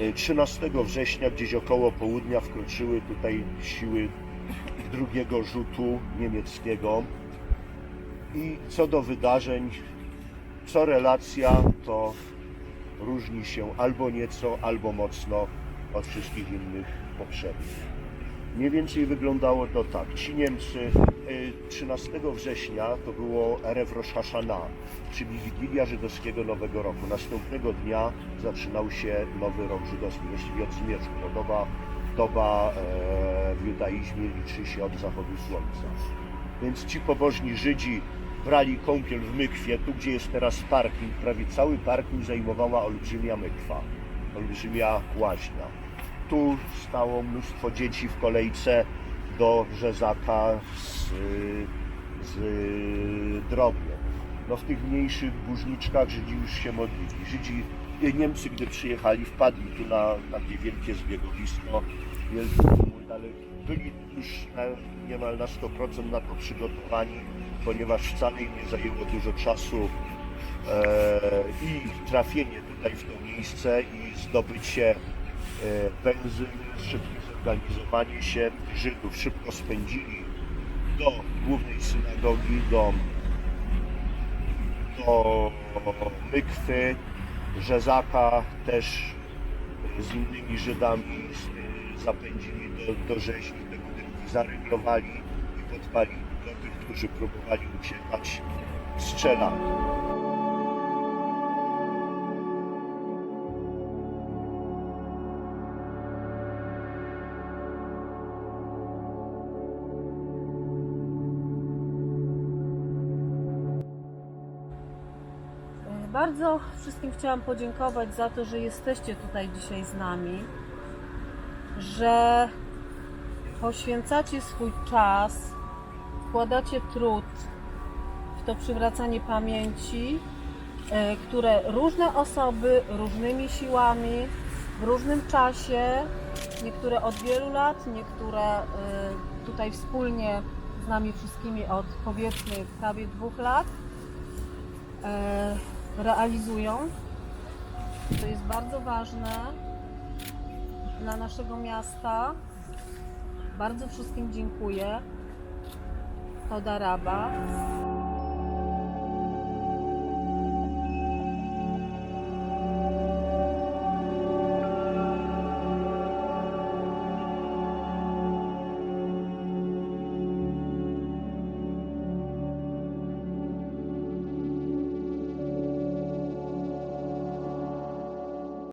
Y, 13 września gdzieś około południa wkroczyły tutaj siły drugiego rzutu niemieckiego. I co do wydarzeń, co relacja, to różni się albo nieco, albo mocno od wszystkich innych poprzednich. Mniej więcej wyglądało to tak. Ci Niemcy y, 13 września to było Erev Rosh Hashanah, czyli Wigilia Żydowskiego Nowego Roku. Następnego dnia zaczynał się Nowy Rok Żydowski, właściwie od zmierzchu. No, doba doba e, w judaizmie liczy się od zachodu słońca. Więc ci pobożni Żydzi brali kąpiel w mykwie, tu gdzie jest teraz parking, prawie cały parking zajmowała olbrzymia mykwa, olbrzymia łaźnia. Tu stało mnóstwo dzieci w kolejce do rzezaka z, z drobiem. No w tych mniejszych burzniczkach Żydzi już się modlili. Żydzi, Niemcy, gdy przyjechali, wpadli tu na takie wielkie zbiegowisko, wielki tumult, ale byli już na, niemal na 100% na to przygotowani, ponieważ wcale im nie zajęło dużo czasu e, i trafienie tutaj w to miejsce i zdobycie e, benzyny, szybkie zorganizowanie się Żydów. Szybko spędzili do głównej synagogi, do, do Mykwy, Rzezaka też z innymi Żydami zapędzili do, do rzeźni, te budynki zaryglowali i podpalili. Do tych, którzy próbowali uciekać, strzelali. Bardzo wszystkim chciałam podziękować za to, że jesteście tutaj dzisiaj z nami, że poświęcacie swój czas, wkładacie trud w to przywracanie pamięci, e, które różne osoby różnymi siłami, w różnym czasie, niektóre od wielu lat, niektóre e, tutaj wspólnie z nami wszystkimi od powiedzmy prawie dwóch lat. E, realizują. To jest bardzo ważne dla naszego miasta. Bardzo wszystkim dziękuję. Toda Raba.